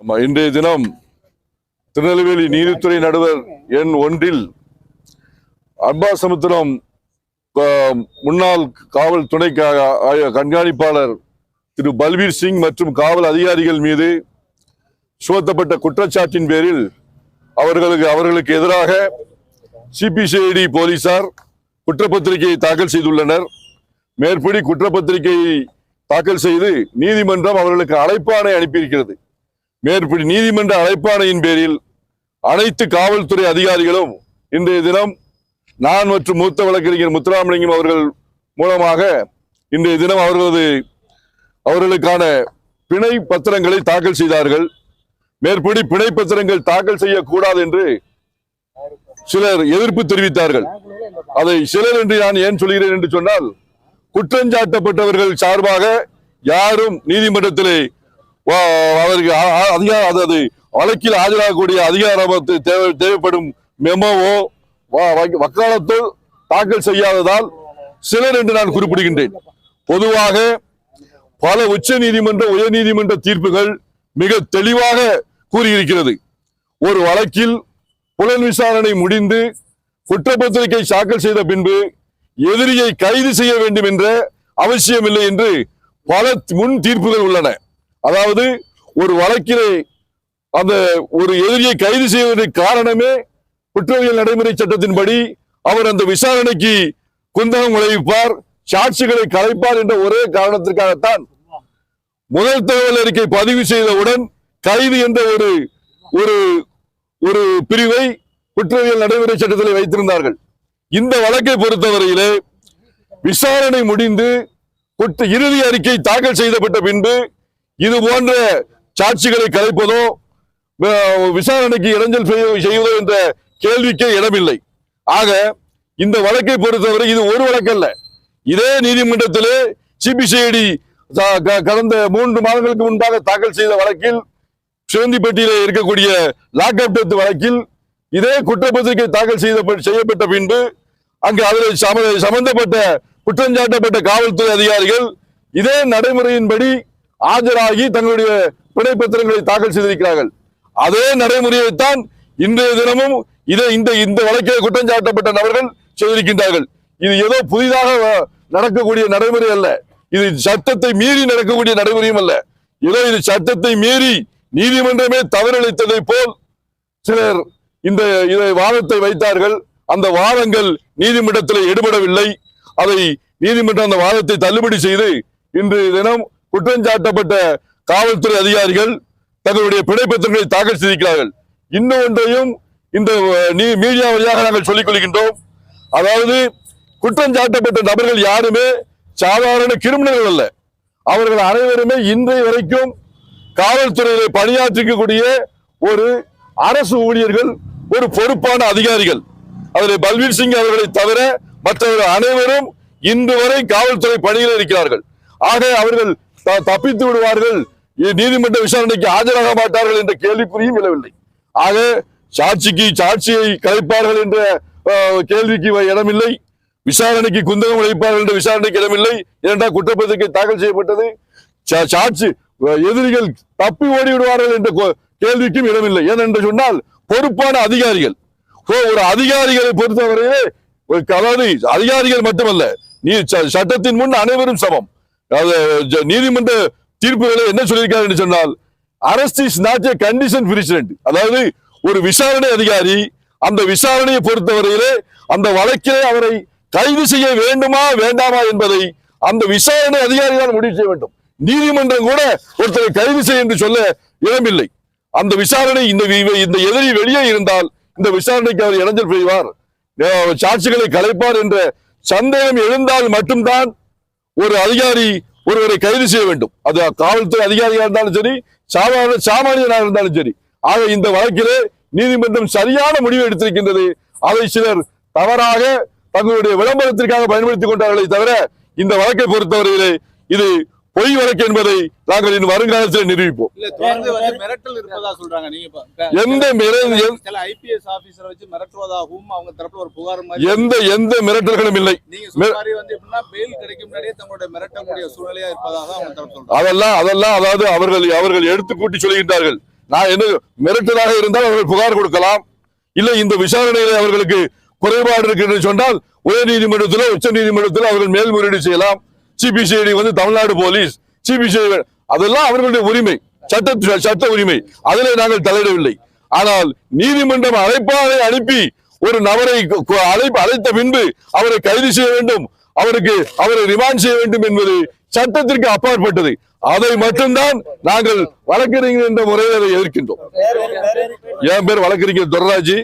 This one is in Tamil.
ஆமா, இன்றைய தினம் திருநெல்வேலி நீதித்துறை நடுவர் எண் ஒன்றில் அன்பாசமுத்திரம் முன்னாள் காவல் துணை கண்காணிப்பாளர் திரு பல்பீர் சிங் மற்றும் காவல் அதிகாரிகள் மீது சுமத்தப்பட்ட குற்றச்சாட்டின் பேரில் அவர்களுக்கு அவர்களுக்கு எதிராக சிபிசிஐடி போலீசார் குற்றப்பத்திரிகையை தாக்கல் செய்துள்ளனர். மேற்படி குற்றப்பத்திரிகையை தாக்கல் செய்து நீதிமன்றம் அவர்களுக்கு அழைப்பாணை அனுப்பியிருக்கிறது. மேற்படி நீதிமன்ற அழைப்பாணையின் பேரில் அனைத்து காவல்துறை அதிகாரிகளும் இன்றைய தினம் நான் மற்றும் மூத்த வழக்கறிஞர் முத்துராமலிங்கம் அவர்கள் மூலமாக இன்றைய தினம் அவர்களது அவர்களுக்கான பிணை பத்திரங்களை தாக்கல் செய்தார்கள். மேற்படி பிணை பத்திரங்கள் தாக்கல் செய்யக்கூடாது என்று சிலர் எதிர்ப்பு தெரிவித்தார்கள். அதை சிலர் என்று நான் ஏன் சொல்கிறேன் என்று சொன்னால் குற்றஞ்சாட்டப்பட்டவர்கள் சார்பாக யாரும் நீதிமன்றத்திலே அவருக்கு அதிகார அதாவது வழக்கில் ஆஜராகக்கூடிய அதிகாரம் தேவை தேவைப்படும் மெமோவோ வக்காலத்தோ தாக்கல் செய்யாததால் சிலர் என்று நான் குறிப்பிடுகின்றேன். பொதுவாக பல உச்ச நீதிமன்ற உயர் நீதிமன்ற தீர்ப்புகள் மிக தெளிவாக கூறியிருக்கிறது. ஒரு வழக்கில் புலன் விசாரணை முடிந்து குற்றப்பத்திரிகை தாக்கல் செய்த பின்பு எதிரியை கைது செய்ய வேண்டும் என்ற அவசியமில்லை என்று பல முன் தீர்ப்புகள் உள்ளன. அதாவது ஒரு வழக்கிலே அந்த ஒரு எதிரியை கைது செய்வதற்கு காரணமே குற்றவியல் நடைமுறை சட்டத்தின்படி அவர் அந்த விசாரணைக்கு குந்தகம் விளைவிப்பார் சாட்சிகளை கலைப்பார் என்ற ஒரே காரணத்திற்காகத்தான் முதல் தகவல் அறிக்கை பதிவு செய்தவுடன் கைது என்ற ஒரு ஒரு ஒரு பிரிவை குற்றவியல் நடைமுறை சட்டத்தில் வைத்திருந்தார்கள். இந்த வழக்கை பொறுத்தவரையிலே விசாரணை முடிந்து இறுதி அறிக்கை தாக்கல் செய்யப்பட்ட பின்பு இது போன்ற சாட்சிகளை கலைப்பதோ விசாரணைக்கு இடைஞ்சல் செய்வதோ என்ற கேள்விக்கே இடமில்லை. ஆக இந்த வழக்கை பொறுத்தவரை இது ஒரு வழக்கல்ல. இதே நீதிமன்றத்திலே சிபிசிஐடி கடந்த மூன்று மாதங்களுக்கு முன்பாக தாக்கல் செய்த வழக்கில் சிவந்திப்பட்டியிலே இருக்கக்கூடிய லாக்அப் டெத் வழக்கில் இதே குற்றப்பத்திரிகை தாக்கல் செய்த செய்யப்பட்ட பின்பு அங்கு அதில் சம- சம்பந்தப்பட்ட குற்றஞ்சாட்டப்பட்ட காவல்துறை அதிகாரிகள் இதே நடைமுறையின்படி ஆஜராகி தங்களுடைய பிணைப்பத்திரங்களை தாக்கல் செய்திருக்கிறார்கள். அதே நடைமுறையைத்தான் இன்றைய தினமும் இதே இந்த இந்த வழக்கில் குற்றஞ்சாட்டப்பட்ட நபர்கள் செய்திருக்கின்றார்கள். இது ஏதோ புதிதாக நடக்கக்கூடிய நடைமுறை அல்ல. இது சட்டத்தை மீறி நடக்கக்கூடிய நடைமுறையும் அல்ல. ஏதோ இது சட்டத்தை மீறி நீதிமன்றமே தவறளித்ததை போல் சிலர் இந்த இதை வாதத்தை வைத்தார்கள். அந்த வாதங்கள் நீதிமன்றத்தில் எடுபடவில்லை. அதை நீதிமன்றம் அந்த வாதத்தை தள்ளுபடி செய்து இன்று தினம் குற்றஞ்சாட்டப்பட்ட காவல்துறை அதிகாரிகள் தங்களுடைய பிணைப்பத்திரங்களை தாக்கல் செய்திருக்கிறார்கள். இன்னும் ஒன்றையும் இந்த நீ- மீடியா வழியாக நாங்கள் சொல்லிக் கொள்கின்றோம். அதாவது குற்றஞ்சாட்டப்பட்ட நபர்கள் யாருமே சாதாரண கிரிமினல்கள் அல்ல. அவர்கள் அனைவருமே இன்றைய வரைக்கும் காவல்துறையிலே பணியாற்றிக்கக்கூடிய ஒரு அரசு ஊழியர்கள் ஒரு பொறுப்பான அதிகாரிகள். அதில் பல்வீர் சிங் அவர்களை தவிர மற்றவர்கள் அனைவரும் இன்று வரை காவல்துறை பணியில் இருக்கிறார்கள். ஆக அவர்கள் த- தப்பித்து விடுவார்கள். நீதிமன்ற விசாரணைக்கு ஆஜராக மாட்டார்கள் என்ற கேள்விக்குறியும் விழவில்லை. ஆக சாட்சிக்கு சாட்சியை கலைப்பார்கள் என்ற கேள்விக்கு இடமில்லை. விசாரணைக்கு குந்தகம் உழைப்பார்கள் என்ற விசாரணைக்கு இடமில்லை. இரண்டாம் குற்றப்பத்திரிகை தாக்கல் செய்யப்பட்டது. சா- சாட்சி எதிரிகள் தப்பி ஓடி விடுவார்கள் என்ற கேள்விக்கும் இடமில்லை. ஏனென்று சொன்னால் பொறுப்பான அதிகாரிகள். ஓ, ஒரு அதிகாரிகளை பொறுத்தவரையிலே ஒரு அதாவது அதிகாரிகள் மட்டுமல்ல நீ ச- சட்டத்தின் முன் அனைவரும் சமம். நீதிமன்ற தீர்ப்புகளை என்ன சொல்லியிருக்காரு என்று சொன்னால் arrest is not a condition precedent அதாவது ஒரு விசாரணை அதிகாரி அந்த விசாரணையை பொறுத்தவரையிலே அந்த வழக்கிலே அவரை கைது செய்ய வேண்டுமா வேண்டாமா என்பதை அந்த விசாரணை அதிகாரி தான் முடிவு செய்ய வேண்டும். நீதிமன்றம் கூட ஒருத்தரை கைது செய்ய என்று சொல்ல இடமில்லை. அந்த விசாரணை இந்த இந்த எதிரி வெளியே இருந்தால் இந்த விசாரணைக்கு அவர் இடைஞ்சல் செய்வார் சாட்சிகளை கலைப்பார் என்ற சந்தேகம் எழுந்தால் மட்டும்தான் ஒரு அதிகாரி ஒருவரை கைது செய்ய வேண்டும். அது காவல்துறை அதிகாரியா இருந்தாலும் சரி சாதாரண சாமானியனாக இருந்தாலும் சரி. ஆக இந்த வழக்கிலே நீதிமன்றம் சரியான முடிவு எடுத்திருக்கின்றது. அதை சிலர் தவறாக தங்களுடைய விளம்பரத்திற்காக பயன்படுத்திக் கொண்டார்களே தவிர இந்த வழக்கை பொறுத்தவரையிலே இது பொய் வழக்கு என்பதை நாங்கள் இனி வருங்காலத்தில் நிரூபிப்போம். எந்த எந்த- சில ஐபிஎஸ் ஆபீசரை வச்சு மிரட்டுவதாகவும் அவங்க தரப்புல ஒரு புகார் மாதிரி எந்த எந்த மிரட்டல்களும் இல்லை. அதெல்லாம் அதெல்லாம் அதாவது அவர்கள் அவர்கள் எடுத்து கூட்டி சொல்கின்றார்கள் நான் என்ன மிரட்டலாக இருந்தால் அவர்கள் புகார் கொடுக்கலாம். இல்லை இந்த விசாரணையில் அவர்களுக்கு குறைபாடு இருக்கு என்று சொன்னால் உயர் நீதிமன்றத்தில் உச்ச நீதிமன்றத்தில் அவர்கள் மேல்முறையீடு செய்யலாம். சிபிசிஐடி வந்து தமிழ்நாடு போலீஸ் சிபிசிஐடி அதெல்லாம் அவர்களுடைய உரிமை சட்ட சட்ட உரிமை. அதிலே நாங்கள் தலையிடவில்லை. ஆனால் நீதிமன்றம் அழைப்பாளரை அனுப்பி ஒரு நபரை அழைப்பு அழைத்த பின்பு அவரை கைது செய்ய வேண்டும். அவருக்கு அவரை ரிமாண்ட் செய்ய வேண்டும் என்பது சட்டத்திற்கு அப்பாற்பட்டது. அதை மட்டும்தான் நாங்கள் வழக்கறிஞர் என்ற முறையில் அதை எதிர்க்கின்றோம். என் பேர் வழக்கறிஞர் துரராஜி.